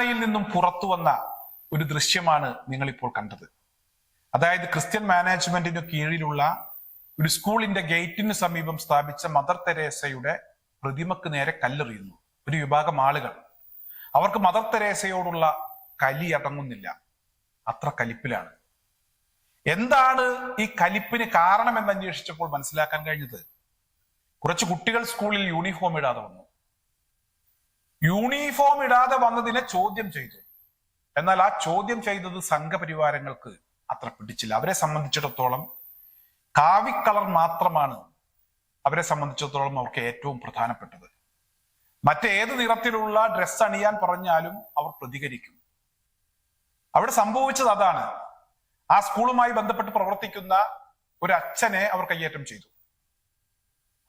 തെലങ്കാനയിൽ നിന്നും പുറത്തു വന്ന ഒരു ദൃശ്യമാണ് നിങ്ങളിപ്പോൾ കണ്ടത്. അതായത് ക്രിസ്ത്യൻ മാനേജ്മെന്റിന് കീഴിലുള്ള ഒരു സ്കൂളിന്റെ ഗേറ്റിന് സമീപം സ്ഥാപിച്ച മദർ തെരേസയുടെ പ്രതിമക്ക് നേരെ കല്ലെറിയുന്നു. ഒരു വിഭാഗം ആളുകൾ. അവർക്ക് മദർ തെരേസയോടുള്ള കലി അടങ്ങുന്നില്ല. അത്ര കലിപ്പിലാണ്. എന്താണ് ഈ കലിപ്പിന് കാരണം എന്ന് അന്വേഷിച്ചപ്പോൾ മനസ്സിലാക്കാൻ കഴിഞ്ഞത്? കുറച്ച് കുട്ടികൾ സ്കൂളിൽ യൂണിഫോം ഇടാതെ വന്നു. യൂണിഫോം ഇടാതെ വന്നതിനെ ചോദ്യം ചെയ്തു. എന്നാൽ ആ ചോദ്യം ചെയ്തത് സംഘപരിവാരങ്ങൾക്ക് അത്ര പിടിച്ചില്ല. അവരെ സംബന്ധിച്ചിടത്തോളം കാവിക്കളർ മാത്രമാണ് അവരെ സംബന്ധിച്ചിടത്തോളം അവർക്ക് ഏറ്റവും പ്രധാനപ്പെട്ടത്. മറ്റേത് നിറത്തിലുള്ള ഡ്രസ്സ് അണിയാൻ പറഞ്ഞാലും അവർ പ്രതികരിക്കും. അവിടെ സംഭവിച്ചത് അതാണ്. ആ സ്കൂളുമായി ബന്ധപ്പെട്ട് പ്രവർത്തിക്കുന്ന ഒരു അച്ഛനെ അവർ കയ്യേറ്റം ചെയ്തു.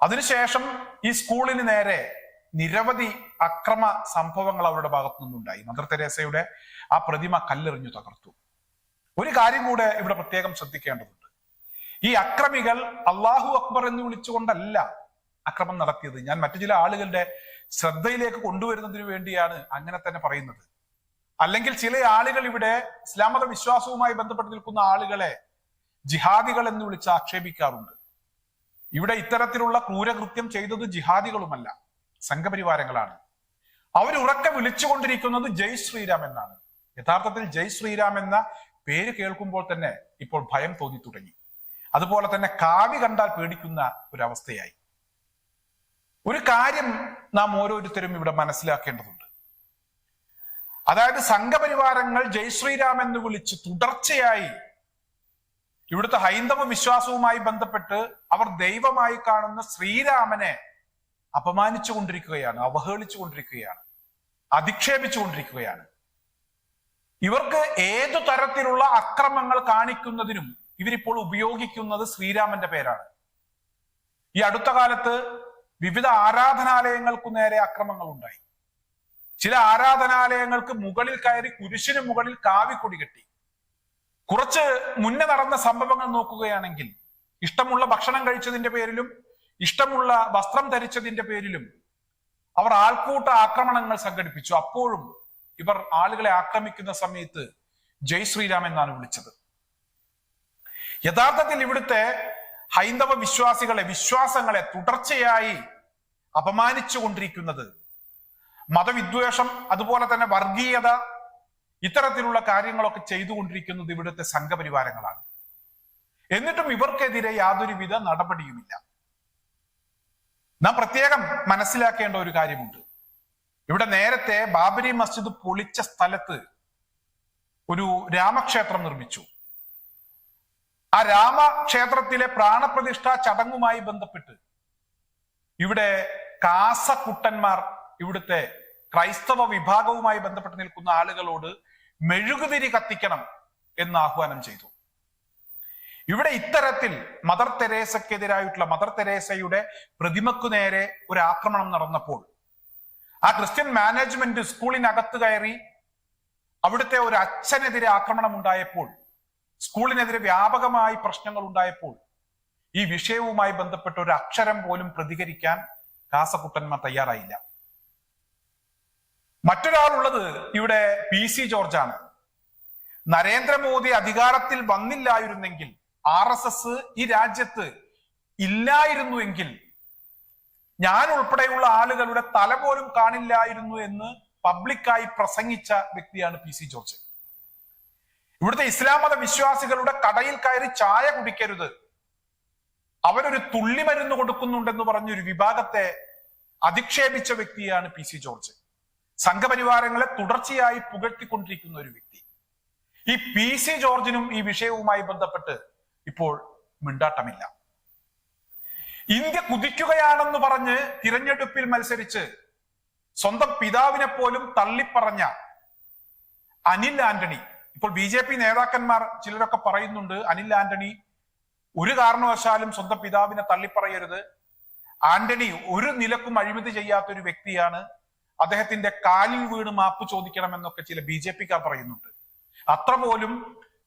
അതിനുശേഷം ഈ സ്കൂളിന് നേരെ നിരവധി അക്രമ സംഭവങ്ങൾ അവരുടെ ഭാഗത്തു നിന്നുണ്ടായി മദർ തെരേസയുടെ ആ പ്രതിമ കല്ലെറിഞ്ഞു തകർത്തു. ഒരു കാര്യം കൂടെ ഇവിടെ പ്രത്യേകം ശ്രദ്ധിക്കേണ്ടതുണ്ട്. ഈ അക്രമികൾ അള്ളാഹു അക്ബർ എന്ന് വിളിച്ചുകൊണ്ടല്ല അക്രമം നടത്തിയത്. ഞാൻ മറ്റു ചില ആളുകളുടെ ശ്രദ്ധയിലേക്ക് കൊണ്ടുവരുന്നതിന് വേണ്ടിയാണ് അങ്ങനെ തന്നെ പറയുന്നത്. അല്ലെങ്കിൽ ചില ആളുകൾ ഇവിടെ ഇസ്ലാമത വിശ്വാസവുമായി ബന്ധപ്പെട്ട് നിൽക്കുന്ന ആളുകളെ ജിഹാദികൾ എന്ന് വിളിച്ച് ആക്ഷേപിക്കാറുണ്ട്. ഇവിടെ ഇത്തരത്തിലുള്ള ക്രൂരകൃത്യം ചെയ്തത് ജിഹാദികളുമല്ല. സംഘപരിവാരങ്ങളാണ്. അവർ ഉറക്കെ വിളിച്ചുകൊണ്ടിരിക്കുന്നത് ജയ് ശ്രീരാം എന്നാണ്. യഥാർത്ഥത്തിൽ ജയ് ശ്രീരാം എന്ന പേര് കേൾക്കുമ്പോൾ തന്നെ ഇപ്പോൾ ഭയം തോന്നി തുടങ്ങി അതുപോലെ തന്നെ കാവി കണ്ടാൽ പേടിക്കുന്ന ഒരവസ്ഥയായി. ഒരു കാര്യം നാം ഓരോരുത്തരും ഇവിടെ മനസ്സിലാക്കേണ്ടതുണ്ട്. അതായത് സംഘപരിവാരങ്ങൾ ജയ് ശ്രീരാം എന്ന് വിളിച്ച് തുടർച്ചയായി ഇവിടുത്തെ ഹൈന്ദവ വിശ്വാസവുമായി ബന്ധപ്പെട്ട് അവർ ദൈവമായി കാണുന്ന ശ്രീരാമനെ അപമാനിച്ചു കൊണ്ടിരിക്കുകയാണ് അവഹേളിച്ചു കൊണ്ടിരിക്കുകയാണ് അധിക്ഷേപിച്ചു കൊണ്ടിരിക്കുകയാണ് ഇവർക്ക് ഏതു തരത്തിലുള്ള അക്രമങ്ങൾ കാണിക്കുന്നതിനും ഇവരിപ്പോൾ ഉപയോഗിക്കുന്നത് ശ്രീരാമന്റെ പേരാണ്. ഈ അടുത്ത കാലത്ത് വിവിധ ആരാധനാലയങ്ങൾക്കു നേരെ അക്രമങ്ങൾ ഉണ്ടായി ചില ആരാധനാലയങ്ങൾക്ക് മുകളിൽ കയറി കുരിശിന് മുകളിൽ കാവിക്കൊടി കെട്ടി. കുറച്ച് മുന്നേ നടന്ന സംഭവങ്ങൾ നോക്കുകയാണെങ്കിൽ ഇഷ്ടമുള്ള ഭക്ഷണം കഴിച്ചതിന്റെ പേരിലും ഇഷ്ടമുള്ള വസ്ത്രം ധരിച്ചതിന്റെ പേരിലും അവർ ആൾക്കൂട്ട ആക്രമണങ്ങൾ സംഘടിപ്പിച്ചു. അപ്പോഴും ഇവർ ആളുകളെ ആക്രമിക്കുന്ന സമയത്ത് ജയ് ശ്രീരാം എന്നാണ് വിളിച്ചത്. യഥാർത്ഥത്തിൽ ഇവിടുത്തെ ഹൈന്ദവ വിശ്വാസികളെ വിശ്വാസങ്ങളെ തുടർച്ചയായി അപമാനിച്ചു കൊണ്ടിരിക്കുന്നത് മതവിദ്വേഷം അതുപോലെ തന്നെ വർഗീയത ഇത്തരത്തിലുള്ള കാര്യങ്ങളൊക്കെ ചെയ്തുകൊണ്ടിരിക്കുന്നത് ഇവിടുത്തെ സംഘപരിവാരങ്ങളാണ്. എന്നിട്ടും ഇവർക്കെതിരെ യാതൊരുവിധ നടപടിയുമില്ല. നാം പ്രത്യേകം മനസ്സിലാക്കേണ്ട ഒരു കാര്യമുണ്ട്. ഇവിടെ നേരത്തെ ബാബരി മസ്ജിദ് പൊളിച്ച സ്ഥലത്ത് ഒരു രാമക്ഷേത്രം നിർമ്മിച്ചു. ആ രാമക്ഷേത്രത്തിലെ പ്രാണപ്രതിഷ്ഠാ ചടങ്ങുമായി ബന്ധപ്പെട്ട് ഇവിടെ കാസക്കുട്ടന്മാർ ഇവിടുത്തെ ക്രൈസ്തവ വിഭാഗവുമായി ബന്ധപ്പെട്ട് നിൽക്കുന്ന ആളുകളോട് മെഴുകുതിരി കത്തിക്കണം എന്ന് ആഹ്വാനം ചെയ്തു. ഇവിടെ ഇത്തരത്തിൽ മദർ തെരേസക്കെതിരായിട്ടുള്ള മദർ തെരേസയുടെ പ്രതിമക്കു നേരെ ഒരു ആക്രമണം നടന്നപ്പോൾ ആ ക്രിസ്ത്യൻ മാനേജ്മെന്റ് സ്കൂളിനകത്ത് കയറി അവിടുത്തെ ഒരു അച്ഛനെതിരെ ആക്രമണം ഉണ്ടായപ്പോൾ സ്കൂളിനെതിരെ വ്യാപകമായി പ്രശ്നങ്ങൾ ഉണ്ടായപ്പോൾ ഈ വിഷയവുമായി ബന്ധപ്പെട്ട ഒരു അക്ഷരം പോലും പ്രതികരിക്കാൻ കാസക്കുട്ടന്മാർ തയ്യാറായില്ല. മറ്റൊരാളുള്ളത് ഇവിടെ പി സി ജോർജാണ്. നരേന്ദ്രമോദി അധികാരത്തിൽ വന്നില്ലായിരുന്നെങ്കിൽ ആർ എസ് എസ് ഈ രാജ്യത്ത് ഇല്ലായിരുന്നുവെങ്കിൽ ഞാൻ ഉൾപ്പെടെയുള്ള ആളുകളുടെ തല പോലും കാണില്ലായിരുന്നു എന്ന് പബ്ലിക്കായി പ്രസംഗിച്ച വ്യക്തിയാണ് പി സി ജോർജ്. ഇവിടുത്തെ ഇസ്ലാം മത വിശ്വാസികളുടെ കടയിൽ കയറി ചായ കുടിക്കരുത്. അവരൊരു തുള്ളി മരുന്ന് കൊടുക്കുന്നുണ്ടെന്ന് പറഞ്ഞൊരു വിഭാഗത്തെ അധിക്ഷേപിച്ച വ്യക്തിയാണ് പി സി ജോർജ്. സംഘപരിവാരങ്ങളെ തുടർച്ചയായി പുകഴ്ത്തിക്കൊണ്ടിരിക്കുന്ന ഒരു വ്യക്തി. ഈ പി സി ജോർജിനും ഈ വിഷയവുമായി ബന്ധപ്പെട്ട് ഇപ്പോൾ മിണ്ടാട്ടമില്ല. ഇന്ത്യ കുതിക്കുകയാണെന്ന് പറഞ്ഞ് തിരഞ്ഞെടുപ്പിൽ മത്സരിച്ച് സ്വന്തം പിതാവിനെ പോലും തള്ളിപ്പറഞ്ഞ അനിൽ ആന്റണി. ഇപ്പോൾ ബി ജെ പി നേതാക്കന്മാർ ചിലരൊക്കെ പറയുന്നുണ്ട് അനിൽ ആന്റണി ഒരു കാരണവശാലും സ്വന്തം പിതാവിനെ തള്ളിപ്പറയരുത്. ആന്റണി ഒരു നിലക്കും അഴിമതി ചെയ്യാത്ത ഒരു വ്യക്തിയാണ്. അദ്ദേഹത്തിന്റെ കാലിൽ വീണ് മാപ്പ് ചോദിക്കണമെന്നൊക്കെ ചില ബി ജെ പിക്കാർ പറയുന്നുണ്ട്. അത്ര പോലും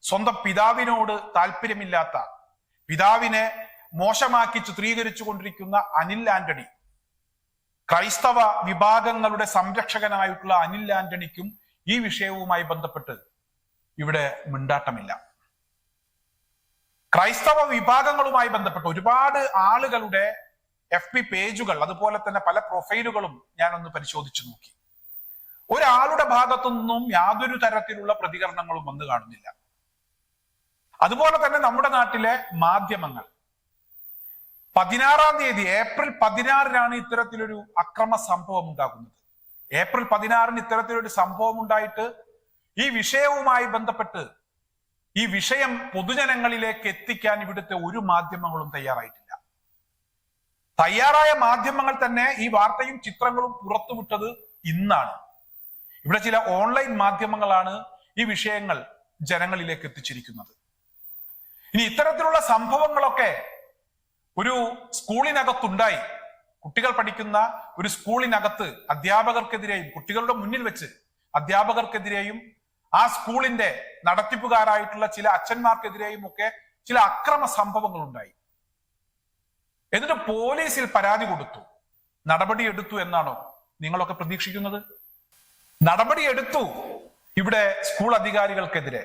സ്വന്തം പിതാവിനോട് താല്പര്യമില്ലാത്ത പിതാവിനെ മോശമാക്കി ചിത്രീകരിച്ചു കൊണ്ടിരിക്കുന്ന അനിൽ ആന്റണി ക്രൈസ്തവ വിഭാഗങ്ങളുടെ സംരക്ഷകനായിട്ടുള്ള അനിൽ ആന്റണിക്കും ഈ വിഷയവുമായി ബന്ധപ്പെട്ട് ഇവിടെ മിണ്ടാട്ടമില്ല. ക്രൈസ്തവ വിഭാഗങ്ങളുമായി ബന്ധപ്പെട്ട് ഒരുപാട് ആളുകളുടെ എഫ് പി പേജുകൾ അതുപോലെ തന്നെ പല പ്രൊഫൈലുകളും ഞാനൊന്ന് പരിശോധിച്ചു നോക്കി. ഒരാളുടെ ഭാഗത്തു നിന്നും യാതൊരു തരത്തിലുള്ള പ്രതികരണങ്ങളും വന്നു കാണുന്നില്ല. അതുപോലെ തന്നെ നമ്മുടെ നാട്ടിലെ മാധ്യമങ്ങൾ. പതിനാറാം തീയതി ഏപ്രിൽ പതിനാറിനാണ് ഇത്തരത്തിലൊരു അക്രമ സംഭവം ഉണ്ടാകുന്നത്. ഏപ്രിൽ പതിനാറിന് ഇത്തരത്തിലൊരു സംഭവം ഉണ്ടായിട്ട് ഈ വിഷയവുമായി ബന്ധപ്പെട്ട് ഈ വിഷയം പൊതുജനങ്ങളിലേക്ക് എത്തിക്കാൻ ഇവിടുത്തെ ഒരു മാധ്യമങ്ങളും തയ്യാറായിട്ടില്ല. തയ്യാറായ മാധ്യമങ്ങൾ തന്നെ ഈ വാർത്തയും ചിത്രങ്ങളും പുറത്തുവിട്ടത് ഇന്നാണ്. ഇവിടെ ചില ഓൺലൈൻ മാധ്യമങ്ങളാണ് ഈ വിഷയങ്ങൾ ജനങ്ങളിലേക്ക് എത്തിച്ചിരിക്കുന്നത്. ഇനി ഇത്തരത്തിലുള്ള സംഭവങ്ങളൊക്കെ ഒരു സ്കൂളിനകത്തുണ്ടായി. കുട്ടികൾ പഠിക്കുന്ന ഒരു സ്കൂളിനകത്ത് അധ്യാപകർക്കെതിരെയും കുട്ടികളുടെ മുന്നിൽ വെച്ച് അധ്യാപകർക്കെതിരെയും ആ സ്കൂളിന്റെ നടത്തിപ്പുകാരായിട്ടുള്ള ചില അച്ഛന്മാർക്കെതിരെയും ഒക്കെ ചില അക്രമ സംഭവങ്ങൾ ഉണ്ടായി എന്നിട്ട് പോലീസിൽ പരാതി കൊടുത്തു. നടപടി എടുത്തു എന്നാണോ നിങ്ങളൊക്കെ പ്രതീക്ഷിക്കുന്നത്? നടപടി എടുത്തു ഇവിടെ സ്കൂൾ അധികാരികൾക്കെതിരെ.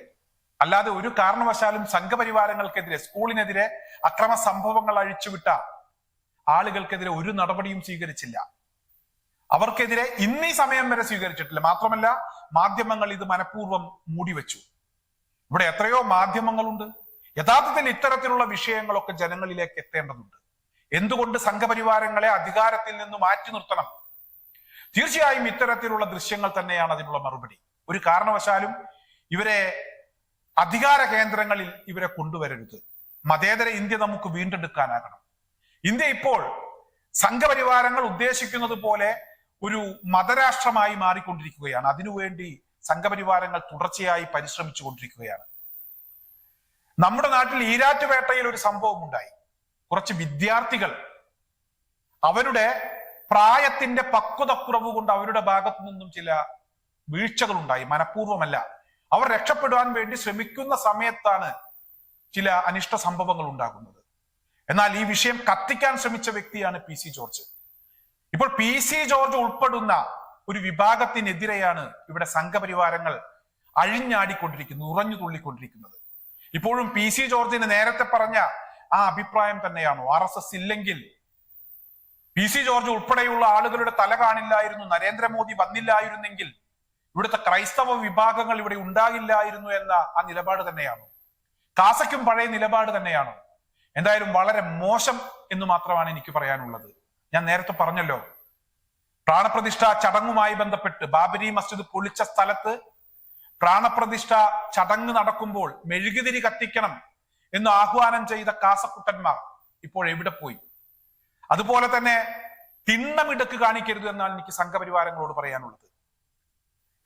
അല്ലാതെ ഒരു കാരണവശാലും സംഘപരിവാരങ്ങൾക്കെതിരെ സ്കൂളിനെതിരെ അക്രമ സംഭവങ്ങൾ അഴിച്ചുവിട്ട ആളുകൾക്കെതിരെ ഒരു നടപടിയും സ്വീകരിച്ചില്ല. അവർക്കെതിരെ ഇന്നീ സമയം വരെ സ്വീകരിച്ചിട്ടില്ല. മാത്രമല്ല മാധ്യമങ്ങൾ ഇത് മനഃപൂർവം മൂടിവെച്ചു. ഇവിടെ എത്രയോ മാധ്യമങ്ങളുണ്ട്. യഥാർത്ഥത്തിൽ ഇത്തരത്തിലുള്ള വിഷയങ്ങളൊക്കെ ജനങ്ങളിലേക്ക് എത്തേണ്ടതുണ്ട്. എന്തുകൊണ്ട് സംഘപരിവാരങ്ങളെ അധികാരത്തിൽ നിന്ന് മാറ്റി നിർത്തണം? തീർച്ചയായും ഇത്തരത്തിലുള്ള ദൃശ്യങ്ങൾ തന്നെയാണ് അതിനുള്ള മറുപടി. ഒരു കാരണവശാലും ഇവരെ അധികാര കേന്ദ്രങ്ങളിൽ ഇവരെ കൊണ്ടുവരരുത്. മതേതര ഇന്ത്യ നമുക്ക് വീണ്ടെടുക്കാനാകണം. ഇന്ത്യ ഇപ്പോൾ സംഘപരിവാരങ്ങൾ ഉദ്ദേശിക്കുന്നത് പോലെ ഒരു മതരാഷ്ട്രമായി മാറിക്കൊണ്ടിരിക്കുകയാണ്. അതിനുവേണ്ടി സംഘപരിവാരങ്ങൾ തുടർച്ചയായി പരിശ്രമിച്ചു കൊണ്ടിരിക്കുകയാണ്. നമ്മുടെ നാട്ടിൽ ഈരാറ്റുപേട്ടയിൽ ഒരു സംഭവം ഉണ്ടായി. കുറച്ച് വിദ്യാർത്ഥികൾ അവരുടെ പ്രായത്തിന്റെ പക്വതക്കുറവ് കൊണ്ട് അവരുടെ ഭാഗത്തു നിന്നും ചില വീഴ്ചകൾ ഉണ്ടായി മനഃപൂർവമല്ല. അവർ രക്ഷപ്പെടുവാൻ വേണ്ടി ശ്രമിക്കുന്ന സമയത്താണ് ചില അനിഷ്ട സംഭവങ്ങൾ ഉണ്ടാകുന്നത്. എന്നാൽ ഈ വിഷയം കത്തിക്കാൻ ശ്രമിച്ച വ്യക്തിയാണ് പി സി ജോർജ്. ഇപ്പോൾ പി സി ജോർജ് ഉൾപ്പെടുന്ന ഒരു വിഭാഗത്തിനെതിരെയാണ് ഇവിടെ സംഘപരിവാരങ്ങൾ അഴിഞ്ഞാടിക്കൊണ്ടിരിക്കുന്നത് ഉറഞ്ഞു തുള്ളിക്കൊണ്ടിരിക്കുന്നത്. ഇപ്പോഴും പി സി ജോർജിന് നേരത്തെ പറഞ്ഞ ആ അഭിപ്രായം തന്നെയാണോ? ആർ എസ് എസ് ഇല്ലെങ്കിൽ പി സി ജോർജ് ഉൾപ്പെടെയുള്ള ആളുകളുടെ തല കാണില്ലായിരുന്നു നരേന്ദ്രമോദി വന്നില്ലായിരുന്നെങ്കിൽ ഇവിടുത്തെ ക്രൈസ്തവ വിഭാഗങ്ങൾ ഇവിടെ ഉണ്ടാകില്ലായിരുന്നു എന്ന ആ നിലപാട് തന്നെയാണോ? കാസയ്ക്കും പഴയ നിലപാട് തന്നെയാണോ? എന്തായാലും വളരെ മോശം എന്ന് മാത്രമാണ് എനിക്ക് പറയാനുള്ളത്. ഞാൻ നേരത്തെ പറഞ്ഞല്ലോ പ്രാണപ്രതിഷ്ഠ ചടങ്ങുമായി ബന്ധപ്പെട്ട് ബാബരി മസ്ജിദ് പൊളിച്ച സ്ഥലത്ത് പ്രാണപ്രതിഷ്ഠ ചടങ്ങ് നടക്കുമ്പോൾ മെഴുകുതിരി കത്തിക്കണം എന്ന് ആഹ്വാനം ചെയ്ത കാസക്കുട്ടന്മാർ ഇപ്പോൾ എവിടെ പോയി? അതുപോലെ തന്നെ തിണ്ണമിടക്ക് കാണിക്കരുത് എന്നാണ് എനിക്ക് സംഘപരിവാരങ്ങളോട് പറയാനുള്ളത്.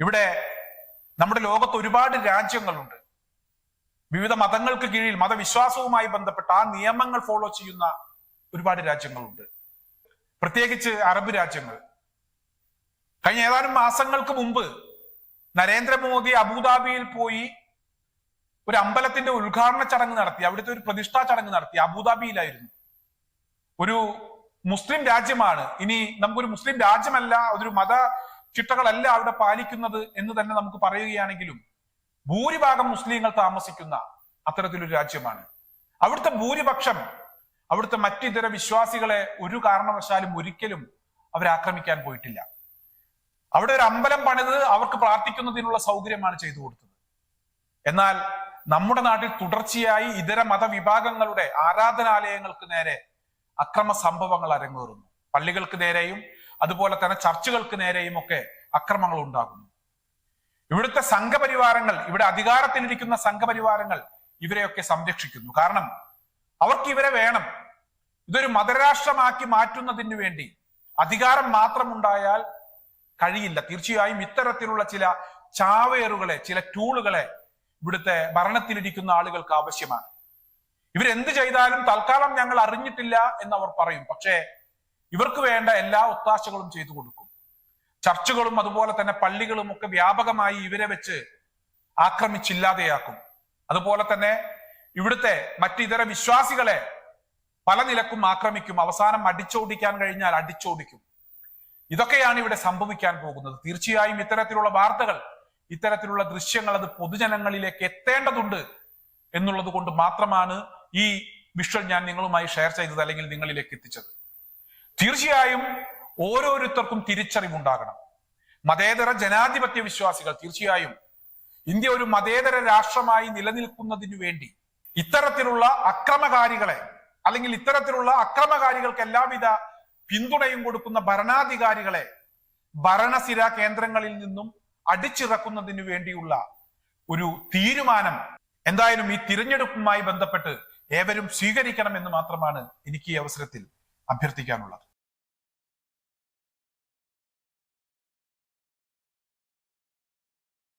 ഇവിടെ നമ്മുടെ ലോകത്ത് ഒരുപാട് രാജ്യങ്ങളുണ്ട്. വിവിധ മതങ്ങൾക്ക് കീഴിൽ മതവിശ്വാസവുമായി ബന്ധപ്പെട്ട ആ നിയമങ്ങൾ ഫോളോ ചെയ്യുന്ന ഒരുപാട് രാജ്യങ്ങളുണ്ട്. പ്രത്യേകിച്ച് അറബ് രാജ്യങ്ങൾ. കഴിഞ്ഞ ഏതാനും മാസങ്ങൾക്ക് മുമ്പ് നരേന്ദ്രമോദി അബുദാബിയിൽ പോയി ഒരു അമ്പലത്തിന്റെ ഉദ്ഘാടന ചടങ്ങ് നടത്തി അവിടുത്തെ ഒരു പ്രതിഷ്ഠാ ചടങ്ങ് നടത്തി അബുദാബിയിലായിരുന്നു. ഒരു മുസ്ലിം രാജ്യമാണ്. ഇനി നമുക്കൊരു മുസ്ലിം രാജ്യമല്ല അതൊരു മത ചിട്ടകളല്ല അവിടെ പാലിക്കുന്നത് എന്ന് തന്നെ നമുക്ക് പറയുകയാണെങ്കിലും ഭൂരിഭാഗം മുസ്ലിങ്ങൾ താമസിക്കുന്ന അത്തരത്തിലൊരു രാജ്യമാണ്. അവിടുത്തെ ഭൂരിപക്ഷം അവിടുത്തെ മറ്റിതര വിശ്വാസികളെ ഒരു കാരണവശാലും ഒരിക്കലും അവരാക്രമിക്കാൻ പോയിട്ടില്ല. അവിടെ ഒരു അമ്പലം പണിത് അവർക്ക് പ്രാർത്ഥിക്കുന്നതിനുള്ള സൗകര്യമാണ് ചെയ്തു കൊടുത്തത്. എന്നാൽ നമ്മുടെ നാട്ടിൽ തുടർച്ചയായി ഇതര മതവിഭാഗങ്ങളുടെ ആരാധനാലയങ്ങൾക്ക് നേരെ അക്രമ സംഭവങ്ങൾ അരങ്ങേറുന്നു. പള്ളികൾക്ക് നേരെയും അതുപോലെ തന്നെ ചർച്ചുകൾക്ക് നേരെയും ഒക്കെ അക്രമങ്ങൾ ഉണ്ടാകുന്നു. ഇവിടുത്തെ സംഘപരിവാരങ്ങൾ ഇവിടെ അധികാരത്തിനിരിക്കുന്ന സംഘപരിവാരങ്ങൾ ഇവരെയൊക്കെ സംരക്ഷിക്കുന്നു. കാരണം അവർക്ക് ഇവരെ വേണം. ഇതൊരു മതരാഷ്ട്രമാക്കി മാറ്റുന്നതിന് വേണ്ടി. അധികാരം മാത്രം ഉണ്ടായാൽ കഴിയില്ല. തീർച്ചയായും ഇത്തരത്തിലുള്ള ചില ചാവേറുകളെ ചില ടൂളുകളെ ഇവിടുത്തെ ഭരണത്തിലിരിക്കുന്ന ആളുകൾക്ക് ആവശ്യമാണ്. ഇവരെന്ത് ചെയ്താലും തൽക്കാലം ഞങ്ങൾ അറിഞ്ഞിട്ടില്ല എന്ന് അവർ പറയും. പക്ഷേ ഇവർക്ക് വേണ്ട എല്ലാ ഒത്താശകളും ചെയ്തു കൊടുക്കും. ചർച്ചുകളും അതുപോലെ തന്നെ പള്ളികളും ഒക്കെ വ്യാപകമായി ഇവരെ വെച്ച് ആക്രമിച്ചില്ലാതെയാക്കും. അതുപോലെ തന്നെ ഇവിടുത്തെ മറ്റിതര വിശ്വാസികളെ പല നിലക്കും ആക്രമിക്കും. അവസാനം അടിച്ചോടിക്കാൻ കഴിഞ്ഞാൽ അടിച്ചോടിക്കും. ഇതൊക്കെയാണ് ഇവിടെ സംഭവിക്കാൻ പോകുന്നത്. തീർച്ചയായും ഇത്തരത്തിലുള്ള വാർത്തകൾ ഇത്തരത്തിലുള്ള ദൃശ്യങ്ങൾ അത് പൊതുജനങ്ങളിലേക്ക് എത്തേണ്ടതുണ്ട് എന്നുള്ളത് കൊണ്ട് മാത്രമാണ് ഈ വിഷ്വൽ ഞാൻ നിങ്ങളുമായി ഷെയർ ചെയ്തത് അല്ലെങ്കിൽ നിങ്ങളിലേക്ക് എത്തിച്ചത്. തീർച്ചയായും ഓരോരുത്തർക്കും തിരിച്ചറിവുണ്ടാകണം. മതേതര ജനാധിപത്യ വിശ്വാസികൾ തീർച്ചയായും ഇന്ത്യ ഒരു മതേതര രാഷ്ട്രമായി നിലനിൽക്കുന്നതിനു വേണ്ടി ഇത്തരത്തിലുള്ള അക്രമകാരികളെ അല്ലെങ്കിൽ ഇത്തരത്തിലുള്ള അക്രമകാരികൾക്ക് എല്ലാവിധ പിന്തുണയും കൊടുക്കുന്ന ഭരണാധികാരികളെ ഭരണസിര കേന്ദ്രങ്ങളിൽ നിന്നും അടിച്ചിറക്കുന്നതിനു വേണ്ടിയുള്ള ഒരു തീരുമാനം എന്തായാലും ഈ തിരഞ്ഞെടുപ്പുമായി ബന്ധപ്പെട്ട് ഏവരും സ്വീകരിക്കണം എന്ന് മാത്രമാണ് എനിക്ക് ഈ അവസരത്തിൽ അഭ്യർത്ഥിക്കാനുള്ളത്.